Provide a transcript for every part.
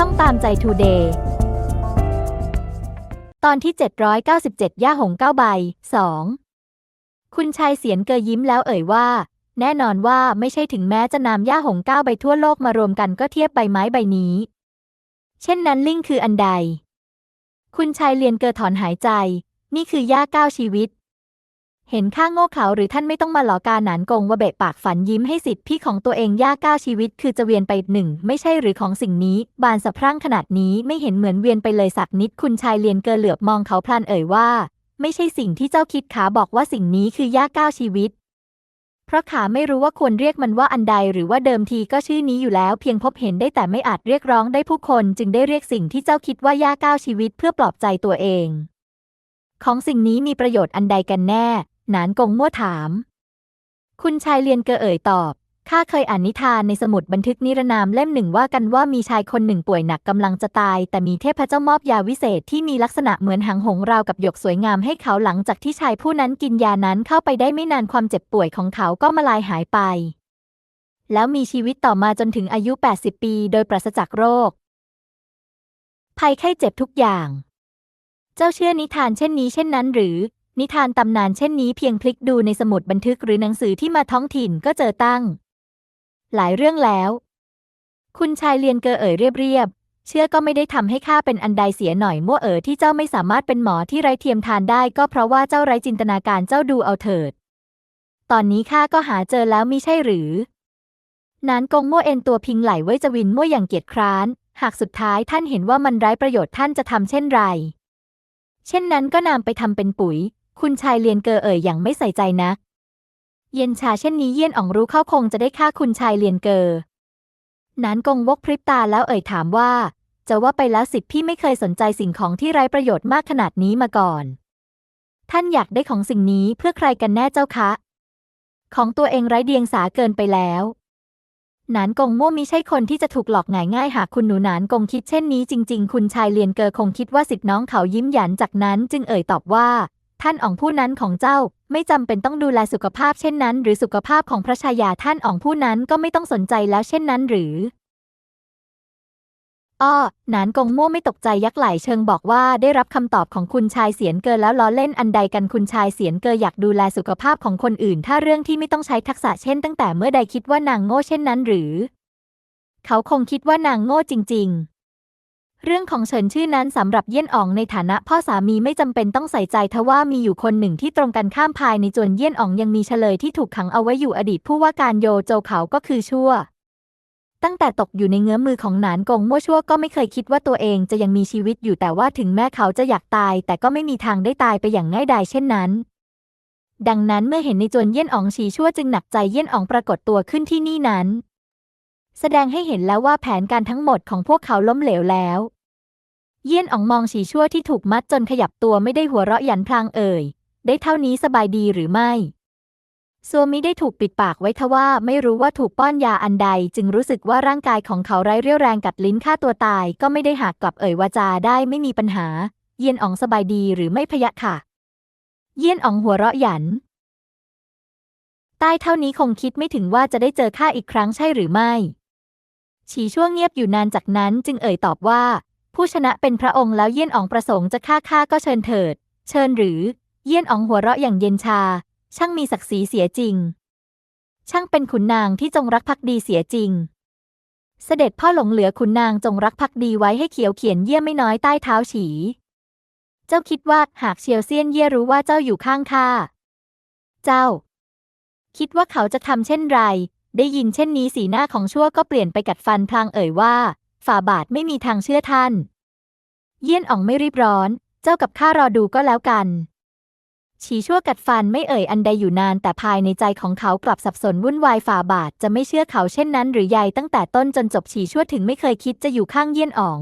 ช่องตามใจทูเดย์ตอนที่ 797 ย่าหงเก้าใบ 2 คุณชายเสียนเกยยิ้มแล้วเอ่ยว่า แน่นอนว่าไม่ใช่ถึงแม้จะนำย่าหงเก้าใบทั่วโลกมารวมกันก็เทียบใบไม้ใบนี้ เช่นนั้นลิงคืออันใด คุณชายเลียนเกอถอนหายใจ นี่คือย่าเก้าชีวิต เห็นข้าโง่เขลาหรือท่านไม่ต้องมาหลอกาหนานกงว่าเบะปากฝันยิ้มให้สิทธิ์พี่ของตัวเองย่าก้าชีวิต คือจะเวียนไปหนึ่งไม่ใช่หรือของสิ่งนี้ บานสะพรั่งขนาดนี้ไม่เห็นเหมือนเวียนไปเลยสักนิดคุณชายเลียนเกอเหลือบมองเขาพลันเอ่ยว่า ไม่ใช่สิ่งที่เจ้าคิดขาบอกว่าสิ่งนี้คือย่าก้าชีวิต เพราะขาไม่รู้ว่าควรเรียกมันว่าอันใดหรือว่าเดิมทีก็ชื่อนี้อยู่แล้ว เพียงพบเห็นได้แต่ไม่อาจเรียกร้องได้ผู้คน จึงได้เรียกสิ่งที่เจ้าคิดว่าย่าก้าชีวิต เพื่อปลอบใจตัวเอง ของสิ่งนี้มีประโยชน์อันใดกันแน่ นานกงมั่วถาม คุณชายเลียนเกอเอ่ยตอบ ข้าเคยอ่านนิทานในสมุดบันทึกนิรนามเล่มหนึ่งว่ากันว่ามีชายคนหนึ่งป่วยหนักกำลังจะตาย แต่มีเทพเจ้ามอบยาวิเศษที่มีลักษณะเหมือนหางหงราวกับหยกสวยงามให้เขาหลังจากที่ชายผู้นั้นกินยานั้นเข้าไปได้ไม่นานความเจ็บป่วยของเขาก็มาลายหายไป แล้วมีชีวิตต่อมาจนถึงอายุ 80 ปี โดยปราศจากโรค ภัยไข้เจ็บทุกอย่าง เจ้าเชื่อนิทานเช่นนี้เช่นนั้นหรือ นิทานตำนานเช่นนี้เพียงพลิกดูในสมุดบันทึกหรือหนังสือที่มาท้องถิ่นก็เจอตั้ง หลายเรื่องแล้ว คุณชายเลียนเกอเอ๋ยเรียบๆ เชื่อก็ไม่ได้ทำให้ข้าเป็นอันใดเสียหน่อยมั่วเอ๋อที่เจ้าไม่สามารถเป็นหมอที่ไร้เทียมทานได้ ก็เพราะว่าเจ้าไร้จินตนาการเจ้าดูเอาเถิด ตอนนี้ข้าก็หาเจอแล้วมิใช่หรือ นานกงมั่วเอ็นตัวพิงไหลไว้จะวินมั่วอย่างเกียจคร้าน หากสุดท้ายท่านเห็นว่ามันไร้ประโยชน์ท่านจะทำเช่นไร เช่นนั้นก็นำไปทำเป็นปุ๋ย คุณชายเลียนเกอเอ่ยอย่างไม่ใส่ใจนัก เย็นชาเช่นนี้เยี่ยนอ่องรู้เข้าคงจะได้ฆ่าคุณชายเลียนเกอ นานกงวกพริบตาแล้วเอ่ยถามว่า จะว่าไปแล้วสิทธิ์พี่ไม่เคยสนใจสิ่งของที่ไร้ประโยชน์มากขนาดนี้มาก่อน ท่านอยากได้ของสิ่งนี้เพื่อใครกันแน่เจ้าคะ ของตัวเองไร้เดียงสาเกินไปแล้วหนานกงมั่วมิใช่คนที่จะถูกหลอกง่ายง่ายหากคุณหนูหนานกงคิดเช่นนี้จริง ๆ คุณชายเลียนเกอคงคิดว่าสิทธิ์น้องเขายิ้มหยันจากนั้นจึงเอ่ยตอบว่า ท่านอ๋องผู้นั้นของเจ้า ไม่จำเป็นต้องดูแลสุขภาพเช่นนั้น หรือสุขภาพของพระชายาท่านอ๋องผู้นั้นก็ไม่ต้องสนใจแล้วเช่นนั้นหรืออ้อหนานกงมั่วไม่ตกใจยักไหลเชิงบอกว่าได้รับคำตอบของคุณชายเสียนเกอแล้วล้อเล่นอันใดกันคุณชายเสียนเกออยากดูแลสุขภาพของคนอื่น ถ้าเรื่องที่ไม่ต้องใช้ทักษะเช่น ตั้งแต่เมื่อใดคิดว่านางโง่เช่นนั้นหรือ เขาคงคิดว่านางโง่จริง ๆ เรื่องของเฉินชื่อนั้นสำหรับเยี่ยนอ๋องในฐานะพ่อสามีไม่จำเป็นต้องใส่ใจทว่ามีอยู่คนหนึ่งที่ตรงกันข้ามภายในจวนเยี่ยนอ๋องยังมีเฉลยที่ถูกขังเอาไว้อยู่อดีตผู้ว่าการโยโจเขาก็คือชั่ว ตั้งแต่ตกอยู่ในเงื้อมือของหนานกงมั่วชั่วก็ไม่เคยคิดว่าตัวเองจะยังมีชีวิตอยู่แต่ว่าถึงแม้เขาจะอยากตาย แต่ก็ไม่มีทางได้ตายไปอย่างง่ายดายเช่นนั้น ดังนั้นเมื่อเห็นในจวนเยี่ยนอ๋องฉีชั่วจึงหนักใจเยี่ยนอ๋องปรากฏตัวขึ้นที่นี่นั้น แสดงให้เห็นแล้วว่าแผนการทั้งหมดของพวกเขาล้มเหลวแล้ว เยี่ยนอ๋องมองฉีชั่วที่ถูกมัดจนขยับตัวไม่ได้หัวเราะหยันพลางเอ่ย ได้เท่านี้สบายดีหรือไม่ซัวมิได้ถูกปิดปากไว้ทว่าไม่รู้ว่าถูกป้อนยาอันใด จึงรู้สึกว่าร่างกายของเขาไร้เรี่ยวแรงกัดลิ้นฆ่าตัวตาย ก็ไม่ได้หากกลับเอ่ยวาจาได้ไม่มีปัญหา เยี่ยนอ๋องสบายดีหรือไม่พะยะค่ะ เยี่ยนอ๋องหัวเราะหยัน ใต้เท่านี้คงคิดไม่ถึงว่าจะได้เจอข้าอีกครั้งใช่หรือไม่ ฉีช่วงเงียบอยู่นานจากนั้นจึงเอ่ยตอบว่า ผู้ชนะเป็นพระองค์แล้วเยี่ยนอองประสงค์จะฆ่าข้าก็เชิญเถิด เชิญหรือ เยี่ยนอองหัวเราะอย่างเย็นชา ช่างมีศักดิ์ศรีเสียจริง ช่างเป็นขุนนางที่จงรักภักดีเสียจริง เสด็จพ่อหลงเหลือขุนนางจงรักภักดีไว้ให้เขียวเขียนเยี่ยไม่น้อยใต้เท้าฉี เจ้าคิดว่าหากเชียวเซียนเย่รู้ว่าเจ้าอยู่ข้างข้า เจ้า คิดว่าเขาจะทำเช่นไร ได้ยินเช่นนี้สีหน้าของชั่วก็เปลี่ยนไปกัดฟันพลางเอ่ยว่า ฝ่าบาทไม่มีทางเชื่อท่าน เยี่ยนอ่องไม่รีบร้อน เจ้ากับข้ารอดูก็แล้วกัน ฉีชั่วกัดฟันไม่เอ่ยอันใดอยู่นาน แต่ภายในใจของเขากลับสับสนวุ่นวายฝ่าบาทจะไม่เชื่อเขาเช่นนั้น หรือใหญ่ตั้งแต่ต้นจนจบฉีชั่วถึงไม่เคยคิดจะอยู่ข้างเยี่ยนอ๋อง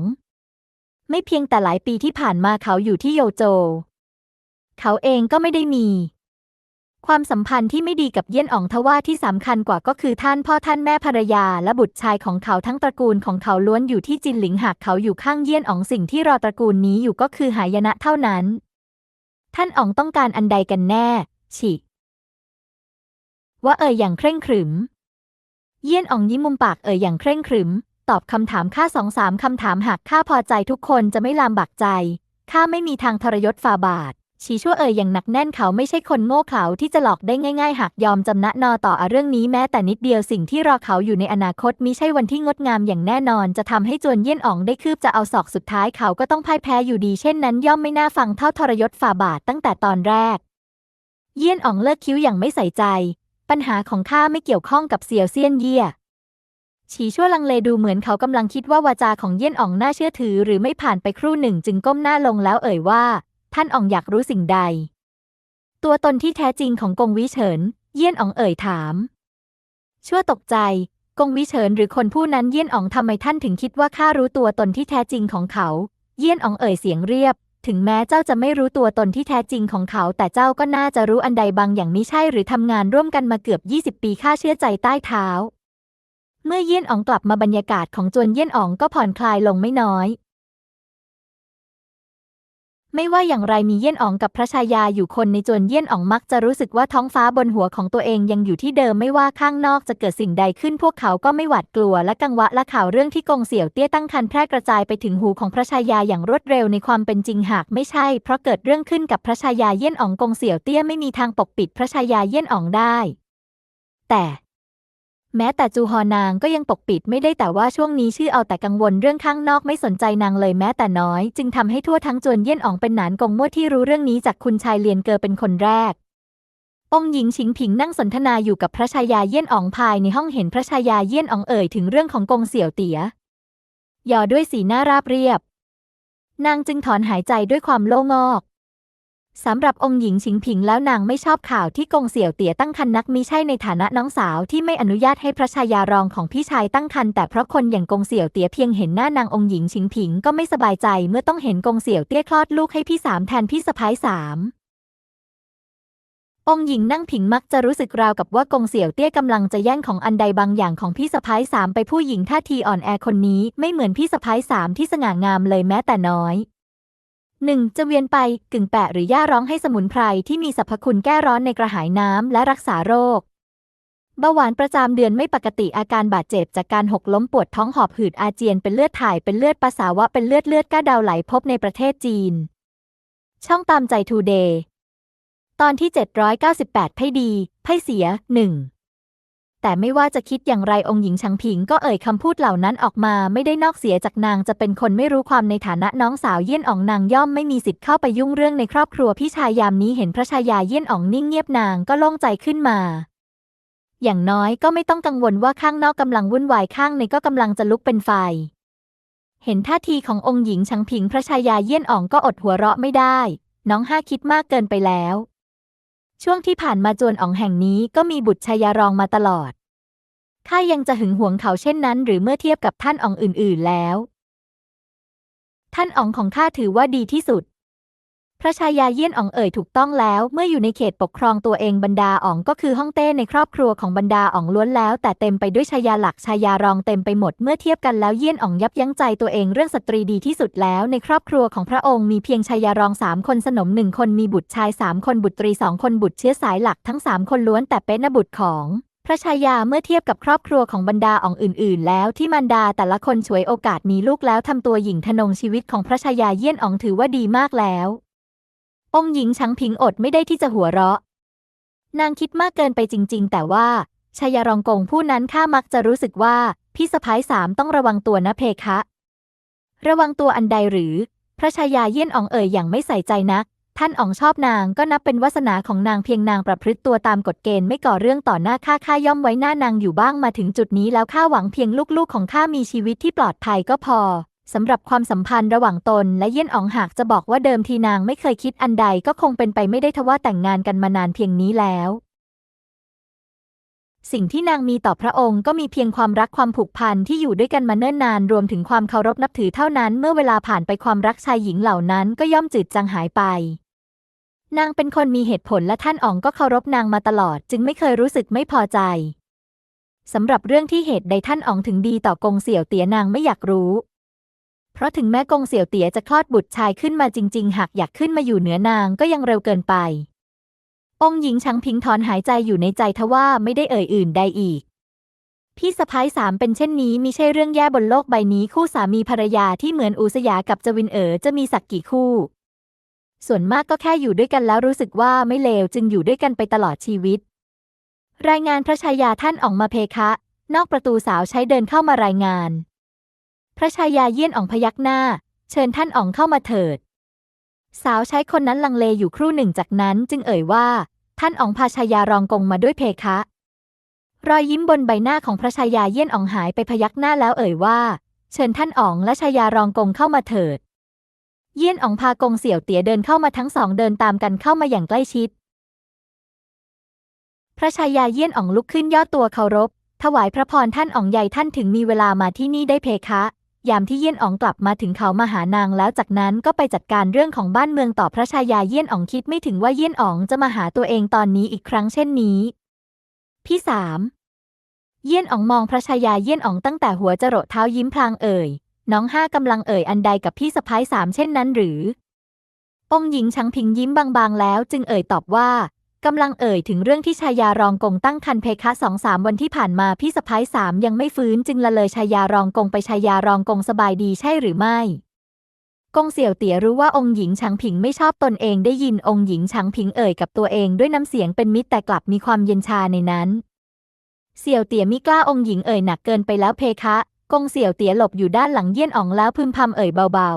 ไม่เพียงแต่หลายปีที่ผ่านมาเขาอยู่ที่โยโจ เขาเองก็ไม่ได้มี ความสัมพันธ์ที่ไม่ดีกับเยี่ยนอ๋องทว่าที่สำคัญกว่าก็คือท่านพ่อท่านแม่ภรรยา และบุตรชายของเขาทั้งตระกูลของเขาล้วนอยู่ที่จินหลิงหากเขาอยู่ข้างเยี่ยนอ๋องสิ่งที่รอตระกูลนี้อยู่ก็คือหายนะเท่านั้น ท่านอ๋องต้องการอันใดกันแน่ฉิว่าเอ่ยอย่างเคร่งขรึม เยี่ยนอ๋องยิ้มมุมปากเอ่ยอย่างเคร่งขรึม ตอบคำถามข้าสองสามคำถามหากข้าพอใจทุกคนจะไม่ลามบักใจข้าไม่มีทางทรยศฝ่าบาท ชีชั่วเอ่ยอย่างหนักแน่นเขาไม่ใช่คนโง่เขลาที่จะหลอกได้ง่าย ๆ หากยอมจำนะนอต่อเรื่องนี้แม้แต่นิดเดียวสิ่งที่รอเขาอยู่ในอนาคตมิใช่วันที่งดงามอย่างแน่นอน จะทำให้จวนเยี่ยนอ๋องได้คืบจะเอาศอกสุดท้ายเขาก็ต้องพ่ายแพ้อยู่ดีเช่นนั้นย่อมไม่น่าฟังเท่าทรยศฝ่าบาทตั้งแต่ตอนแรก เยี่ยนอ๋องเลิกคิ้วอย่างไม่ใส่ใจ ปัญหาของข้าไม่เกี่ยวข้องกับเสี่ยวเซียนเยี่ยฉีชั่วลังเลดูเหมือนเขากำลังคิดว่าวาจาของเยี่ยนอ๋องน่าเชื่อถือ หรือไม่ผ่านไปครู่หนึ่งจึงก้มหน้าลงแล้วเอ่ยว่า ท่านอองอยากรู้สิ่งใด ตัวตนที่แท้จริงของกงวิเฉิน เยี่ยนอองเอ่ยถาม ชั่วตกใจ กงวิเฉินหรือคนผู้นั้นเยี่ยนอองทำไมท่านถึงคิดว่าข้ารู้ตัวตนที่แท้จริงของเขา เยี่ยนอองเอ่ยเสียงเรียบ ถึงแม้เจ้าจะไม่รู้ตัวตนที่แท้จริงของเขา แต่เจ้าก็น่าจะรู้อันใดบางอย่างมิใช่หรือทำงานร่วมกันมาเกือบ 20 ปีข้าเชื่อใจใต้เท้า เมื่อเยี่ยนอองกลับมาบรรยากาศของจวนเยี่ยนอองก็ผ่อนคลายลงไม่น้อย ไม่ว่าอย่างไรมีเยี่ยนอ๋องกับพระชายาอยู่คนในจวนเยี่ยนอ๋องมักจะรู้สึกว่าท้องฟ้าบนหัวของตัวเองยังอยู่ที่เดิมไม่ว่าข้างนอกจะเกิดสิ่งใดขึ้นพวกเขาก็ไม่หวาดกลัวและกังวะและข่าวเรื่องที่กงเสี่ยวเตี้ยตั้งคันแพร่กระจายไปถึงหูของพระชายาอย่างรวดเร็วในความเป็นจริงหากไม่ใช่ เพราะเกิดเรื่องขึ้นกับพระชายาเยี่ยนอ๋องกงเสี่ยวเตี้ยไม่มีทางปกปิดพระชายาเยี่ยนอ๋องได้ แต่ แม้แต่จูฮอนางก็ยังปกปิดไม่ได้แต่ว่าช่วงนี้ชื่อเอาแต่กังวลเรื่องข้างนอกไม่สนใจนางเลยแม้แต่น้อย จึงทำให้ทั่วทั้งจวนเยี่ยนอ๋องเป็นหนานกงมั่วที่รู้เรื่องนี้จากคุณชายเลียนเกอเป็นคนแรก องหญิงชิงผิงนั่งสนทนาอยู่กับพระชายาเยี่ยนอ๋องภายในห้องเห็นพระชายาเยี่ยนอ๋องเอ่ยถึงเรื่องของกงเสี่ยวเตี๋ยย่อด้วยสีหน้าราบเรียบ นางจึงถอนหายใจด้วยความโล่งอก สำหรับองค์หญิงชิงผิงแล้วนางไม่ชอบข่าวที่กงเสี่ยวเตี๋ยตั้งครรภ์นักมิใช่ในฐานะน้องสาวที่ไม่อนุญาตให้พระชายารองของพี่ชายตั้งครรภ์แต่เพราะคนอย่างกงเสี่ยวเตี๋ยเพียงเห็นหน้านางองค์หญิงชิงผิงก็ไม่สบายใจเมื่อต้องเห็นกงเสี่ยวเตี้ยคลอดลูกให้พี่สามแทนพี่สะพ้ายสามองหญิงนั่งผิงมักจะรู้สึกราวกับว่ากงเสี่ยวเตี้ยกำลังจะแย่งของอันใดบางอย่างของพี่สะพ้ายสามไปผู้หญิงท่าทีอ่อนแอคนนี้ไม่เหมือนพี่สะพ้ายสามที่สง่างามเลยแม้แต่น้อย หนึ่งจะเวียนไปกึ่งแปะหรือย่าร้องให้สมุนไพรที่มีสรรพคุณแก้ร้อนในกระหายน้ำและรักษาโรคเบาหวานประจำเดือนไม่ปกติอาการบาดเจ็บจากการหกล้มปวดท้องหอบหืดอาเจียนเป็นเลือดถ่ายเป็นเลือดปัสสาวะเป็นเลือดเลือดก้าดาวไหลพบในประเทศจีน ช่องตามใจทูเดย์ตอนที่ 798ไพ่ดีไพ่เสียหนึ่ง แต่ไม่ว่าจะคิดอย่างไรองค์หญิงชังผิงก็เอ่ยคำพูดเหล่านั้นออกมาไม่ได้นอกเสียจากนางจะเป็นคนไม่รู้ความในฐานะน้องสาวเยี่ยนอ๋องนางย่อมไม่มีสิทธิ์เข้าไปยุ่งเรื่องในครอบครัวพี่ชายยามนี้เห็นพระชายาเยี่ยนอ๋องนิ่งเงียบนางก็โล่งใจขึ้นมา อย่างน้อยก็ไม่ต้องกังวลว่าข้างนอกกำลังวุ่นวายข้างในก็กำลังจะลุกเป็นไฟ เห็นท่าทีขององค์หญิงชังผิงพระชายาเยี่ยนอ๋องก็อดหัวเราะไม่ได้ น้องห้าคิดมากเกินไปแล้ว ช่วงที่ผ่านมาจวนอ๋องแห่งนี้ก็มีบุตรชายารองมาตลอด ข้ายังจะหึงหวงเขาเช่นนั้น หรือเมื่อเทียบกับท่านอ๋องอื่น ๆแล้ว ท่านอ๋องของข้าถือว่าดีที่สุด ระชายาเยี่ยนอ๋องเอ่ยถูกต้องแล้ว เมื่ออยู่ในเขตปกครองตัวเองบรรดาอ๋องก็คือห้องเต้ในครอบครัวของบรรดาอ๋องล้วนแล้ว แต่เต็มไปด้วยชายาหลักชายารองเต็มไปหมดเมื่อเทียบกันแล้วเยี่ยนอ๋องยับยั้งใจตัวเองเรื่องสตรีดีที่สุดแล้ว ในครอบครัวของพระองค์มีเพียงชายารองสามคนสนมหนึ่งคนมีบุตรชายสามคนบุตรีสองคนบุตรเชื้อสายหลักทั้งสามคนล้วนแต่เป็นนบุตรของพระชายาเมื่อเทียบกับครอบครัวของบรรดาอ่องอื่น ๆ แล้วที่มารดาแต่ละคนฉวยโอกาสมีลูกแล้วทำตัวหญิงทนงชีวิตของพระชายาเยี่ยนอ่องถือว่าดีมากแล้ว องหญิงชังพิงอดไม่ได้ที่จะหัวเราะ นางคิดมากเกินไปจริง ๆ แต่ว่าชายารองกงผู้นั้นข้ามักจะรู้สึกว่าพี่สะพ้ายสามต้องระวังตัวนะเพคะ ระวังตัวอันใดหรือ พระชายาเยี่ยนอองเอ่ยอย่างไม่ใส่ใจนัก ท่านอ๋องชอบนางก็นับเป็นวาสนาของนางเพียงนางประพฤติตัวตามกฎเกณฑ์ไม่ก่อเรื่องต่อหน้าข้าข้าย่อมไว้หน้านางอยู่บ้างมาถึงจุดนี้แล้วข้าหวังเพียงลูกๆของข้ามีชีวิตที่ปลอดภัยก็พอ สำหรับความสัมพันธ์ระหว่างตนและเยี่ยนอ๋องหากจะบอกว่าเดิมทีนางไม่เคยคิดอันใดก็คงเป็นไปไม่ได้ทว่าแต่งงานกันมานานเพียงนี้แล้ว สิ่งที่นางมีต่อพระองค์ก็มีเพียงความรักความผูกพันที่อยู่ด้วยกันมาเนิ่นนานรวมถึงความเคารพนับถือเท่านั้น เมื่อเวลาผ่านไปความรักชายหญิงเหล่านั้นก็ย่อมจืดจางหายไป นางเป็นคนมีเหตุผลและท่านอ๋องก็เคารพนางมาตลอด จึงไม่เคยรู้สึกไม่พอใจสำหรับเรื่องที่เหตุใดท่านอ๋องถึงดีต่อกงเสี่ยวเตี๋ยนางไม่อยากรู้ เพราะถึงแม้กงเสี่ยวเตี๋ยจะคลอดบุตรชายขึ้นมาจริง ๆ หากอยากขึ้นมาอยู่เหนือนางก็ยังเร็วเกินไป องหญิงชังพิงถอนหายใจอยู่ในใจทว่าไม่ได้เอ่ยอื่นใดอีก พี่สะพ้ายสามเป็นเช่นนี้มิใช่เรื่องแย่บนโลกใบนี้คู่สามีภรรยาที่เหมือนอูสยากับจวินเอ๋อจะมีสักกี่คู่ ส่วนมากก็แค่อยู่ด้วยกันแล้วรู้สึกว่าไม่เลวจึงอยู่ด้วยกันไปตลอดชีวิต รายงานพระชายาท่านออกมาเพคะ นอกประตูสาวใช้เดินเข้ามารายงาน พระชายาเยี่ยนอ่องพยักหน้า เชิญท่านอ่องเข้ามาเถิด สาวใช้คนนั้นลังเลอยู่ครู่หนึ่งจากนั้นจึงเอ่ยว่า ท่านอ๋องพาชายารองกงมาด้วยเพคะ รอยยิ้มบนใบหน้าของพระชายาเยี่ยนอ๋องหายไปพยักหน้าแล้วเอ่ยว่า เชิญท่านอ๋องและชายารองกงเข้ามาเถิด เยี่ยนอ๋องพากงเสี่ยวเตี๋ยเดินเข้ามาทั้งสองเดินตามกันเข้ามาอย่างใกล้ชิด พระชายาเยี่ยนอ๋องลุกขึ้นย่อตัวเคารพ ถวายพระพรท่านอ๋องใหญ่ท่านถึงมีเวลามาที่นี่ได้เพคะ ยามที่เยี่ยนอ๋องกลับมาถึงเขามาหานางแล้วจากนั้นก็ไปจัดการเรื่องของบ้านเมืองต่อพระชายาเยี่ยนอ๋องคิดไม่ถึงว่าเยี่ยนอ๋องจะมาหาตัวเองตอนนี้อีกครั้งเช่นนี้ พี่สามเยี่ยนอ๋องมองพระชายาเยี่ยนอ๋องตั้งแต่หัวจรดเท้ายิ้มพลางเอ่ย น้องห้ากำลังเอ่ยอันใดกับพี่สะพ้ายสามเช่นนั้นหรือ องหญิงชังพิงยิ้มบางๆแล้วจึงเอ่ยตอบว่า กำลังเอ่ยถึงเรื่องที่ชายารองกงตั้งคันเพคะสองสามวันที่ผ่านมาพี่สะพ้ายสามยังไม่ฟื้นจึงละเลยชายารองกงไปชายารองกงสบายดีใช่หรือไม่ กงเสี่ยวเตี๋ยรู้ว่าองค์หญิงชังผิงไม่ชอบตนเองได้ยินองค์หญิงชังผิงเอ่ยกับตัวเองด้วยน้ำเสียงเป็นมิตรแต่กลับมีความเย็นชาในนั้น เสี่ยวเตี๋ยมิกล้าองค์หญิงเอ่ยหนักเกินไปแล้วเพคะ กงเสี่ยวเตี๋ยหลบอยู่ด้านหลังเยี่ยนอ๋องแล้วพึมพำเอ่ยเบา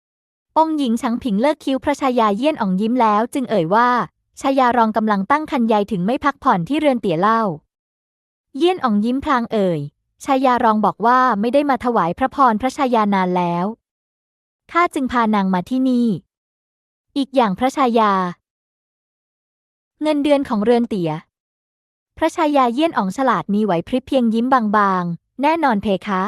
ๆ องค์หญิงชังผิงเลิกคิ้วพระชายาเยี่ยนอ๋องยิ้มแล้ว จึงเอ่ยว่า ชายารองกำลังตั้งคันใยถึงไม่พักผ่อนที่เรือนเตี๋ยเล่า เยี่ยนอ๋องยิ้มพลางเอ่ยชายารองบอกว่าไม่ได้มาถวายพระพรพระชายานานแล้วข้าจึงพานางมาที่นี่ อีกอย่างพระชายา เงินเดือนของเรือนเตี๋ย พระชายาเยี่ยนอ๋องฉลาดมีไหวพริบเพียงยิ้มบางๆ แน่นอนเพคะ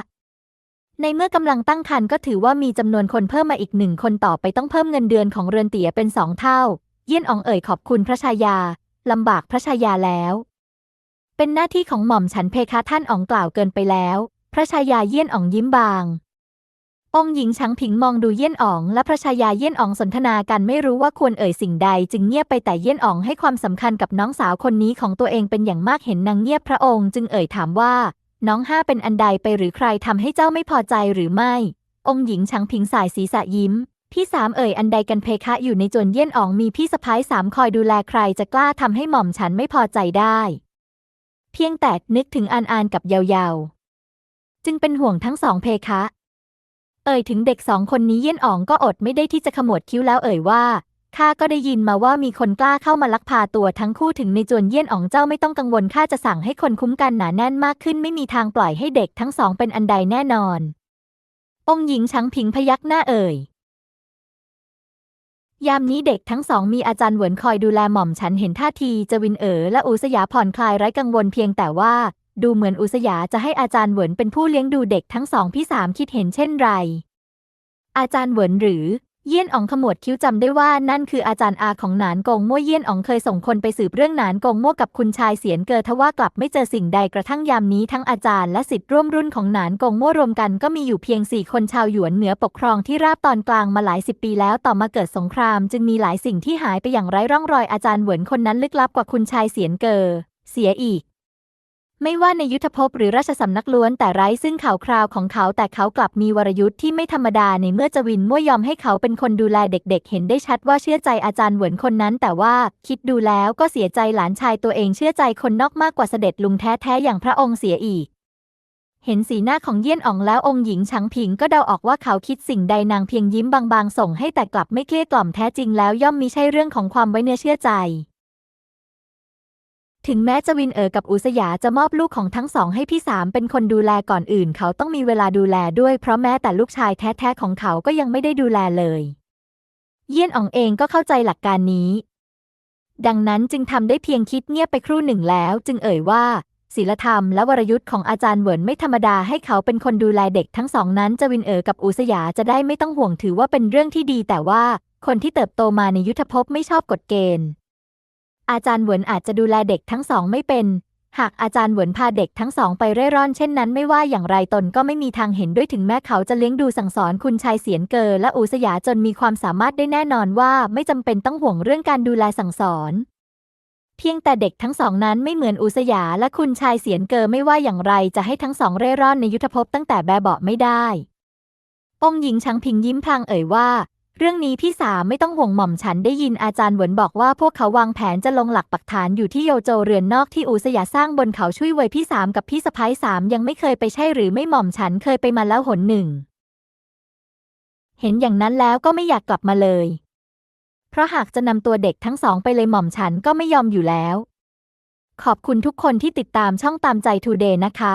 ในเมื่อกำลังตั้งครรภ์ก็ถือว่ามีจำนวนคนเพิ่มมาอีกหนึ่งคนต่อไปต้องเพิ่มเงินเดือนของเรือนเตี๋ยเป็นสองเท่า เยี่ยนอองเอ่ยขอบคุณพระชายา ลำบากพระชายาแล้ว เป็นหน้าที่ของหม่อมฉันเพคะท่านอองกล่าวเกินไปแล้ว พระชายาเยี่ยนอองยิ้มบาง องหญิงชังผิงมองดูเยี่ยนอองและพระชายาเยี่ยนอองสนทนากันไม่รู้ว่าควรเอ่ยสิ่งใด จึงเงียบไปแต่เยี่ยนอองให้ความสำคัญกับน้องสาวคนนี้ของตัวเองเป็นอย่างมากเห็นนางเงียบพระองค์จึงเอ่ยถามว่า น้องห้าเป็นอันใดไปหรือใครทำให้เจ้าไม่พอใจหรือไม่ องหญิงชังผิงสายศีรษะยิ้ม พี่สามเอ่ยอันใดกันเพคะอยู่ในจวนเยี่ยนอ๋องมีพี่สะพ้ายสามคอยดูแลใครจะกล้าทำให้หม่อมฉันไม่พอใจได้ เพียงแต่นึกถึงอันอานกับเยาเยาจึงเป็นห่วงทั้งสองเพคะ เอ่ยถึงเด็กสองคนนี้เยี่ยนอ๋องก็อดไม่ได้ที่จะขมวดคิ้วแล้วเอ่ยว่าข้าก็ได้ยินมาว่ามีคนกล้าเข้ามาลักพาตัวทั้งคู่ถึงในจวนเยี่ยนอ๋องเจ้าไม่ต้องกังวลข้าจะสั่งให้คนคุ้มกันหนาแน่นมากขึ้นไม่มีทางปล่อยให้เด็กทั้งสองเป็นอันใดแน่นอน องค์หญิงชังผิงพยักหน้าเอ่ย ยามนี้เด็กทั้งสองมีอาจารย์เหวินคอยดูแลหม่อมฉันเห็นท่าทีจวินเอ๋อและอุสยาผ่อนคลายไร้กังวลเพียงแต่ว่า ดูเหมือนอุสยาจะให้อาจารย์เหวินเป็นผู้เลี้ยงดูเด็กทั้งสองพี่สามคิดเห็นเช่นไร อาจารย์เหวินหรือ เยี่ยนอ๋องขมวดคิ้วจำได้ว่านั่นคืออาจารย์อาของหนานกงมั่วเยี่ยนอ๋องเคยส่งคนไปสืบเรื่องหนานกงมั่วกับคุณชายเสียนเกอทว่ากลับไม่เจอสิ่งใดกระทั่งยามนี้ทั้งอาจารย์และสิทธิ์ร่วมรุ่นของหนานกงมั่วรวมกันก็มีอยู่เพียงสี่คนชาวหยวนเหนือปกครองที่ราบตอนกลางมาหลายสิบปีแล้วต่อมาเกิดสงคราม จึงมีหลายสิ่งที่หายไปอย่างไร้ร่องรอยอาจารย์เหวินคนนั้นลึกลับกว่าคุณชายเสียนเกอเสียอีก ไม่ว่าในยุทธภพหรือราชสำนักล้วนแต่ไร้ซึ่งข่าวคราวของเขาแต่เขากลับมีวรยุทธ์ที่ไม่ธรรมดาในเมื่อจวินมั่วยอมให้เขาเป็นคนดูแลเด็กๆเห็นได้ชัดว่าเชื่อใจอาจารย์เหวินคนนั้น แต่ว่าคิดดูแล้วก็เสียใจหลานชายตัวเองเชื่อใจคนนอกมากกว่าเสด็จลุงแท้ๆอย่างพระองค์เสียอีก เห็นสีหน้าของเยี่ยนอ๋องแล้วองค์หญิงชังผิงก็เดาออกว่าเขาคิดสิ่งใดนางเพียงยิ้มบางๆ ส่งให้แต่กลับไม่เกลี้ยกล่อมแท้จริงแล้วย่อมมิใช่เรื่องของความไว้เนื้อเชื่อใจ ถึงแม้จวินเอ๋อกับอุสยาจะมอบลูกของทั้งสองให้พี่สามเป็นคนดูแลก่อนอื่น เขาต้องมีเวลาดูแลด้วยเพราะแม้แต่ลูกชายแท้ๆของเขาก็ยังไม่ได้ดูแลเลย เยี่ยนอ๋องเองก็เข้าใจหลักการนี้ ดังนั้นจึงทำได้เพียงคิดเงียบไปครู่หนึ่งแล้ว จึงเอ่ยว่าศีลธรรมและวรยุทธ์ของอาจารย์เหวินไม่ธรรมดาให้เขาเป็นคนดูแลเด็กทั้งสองนั้นจวินเอ๋อกับอุสยาจะได้ไม่ต้องห่วงถือว่าเป็นเรื่องที่ดีแต่ว่าคนที่เติบโตมาในยุทธภพไม่ชอบกฎเกณฑ์ อาจารย์เหวินอาจจะดูแลเด็กทั้งสองไม่เป็น หากอาจารย์เหวินพาเด็กทั้งสองไปเร่ร่อนเช่นนั้นไม่ว่าอย่างไรตนก็ไม่มีทางเห็นด้วยถึงแม้เขาจะเลี้ยงดูสั่งสอนคุณชายเสียนเกอและอุสยาจนมีความสามารถได้แน่นอนว่าไม่จำเป็นต้องห่วงเรื่องการดูแลสั่งสอน เพียงแต่เด็กทั้งสองนั้นไม่เหมือนอุสยาและคุณชายเสียนเกอไม่ว่าอย่างไรจะให้ทั้งสองเร่ร่อนในยุทธภพตั้งแต่แบบเบาะไม่ได้องหญิงช้างพิงยิ้มพลางเอ่ยว่า เรื่องนี้พี่สามไม่ต้องห่วงหม่อมฉันได้ยินอาจารย์เหวินบอกว่าพวกเขาวางแผนจะลงหลักปักฐานอยู่ที่โยโจเรือนนอกที่อูสยาสร้างบนเขาช่วยเวยพี่สามกับพี่สะพ้ายสามยังไม่เคยไปใช่หรือไม่หม่อมฉันเคยไปมาแล้วหนหนึ่ง เห็นอย่างนั้นแล้วก็ไม่อยากกลับมาเลย เพราะหากจะนำตัวเด็กทั้งสองไปเลยหม่อมฉันก็ไม่ยอมอยู่แล้ว ขอบคุณทุกคนที่ติดตามช่องตามใจทูเดย์นะคะ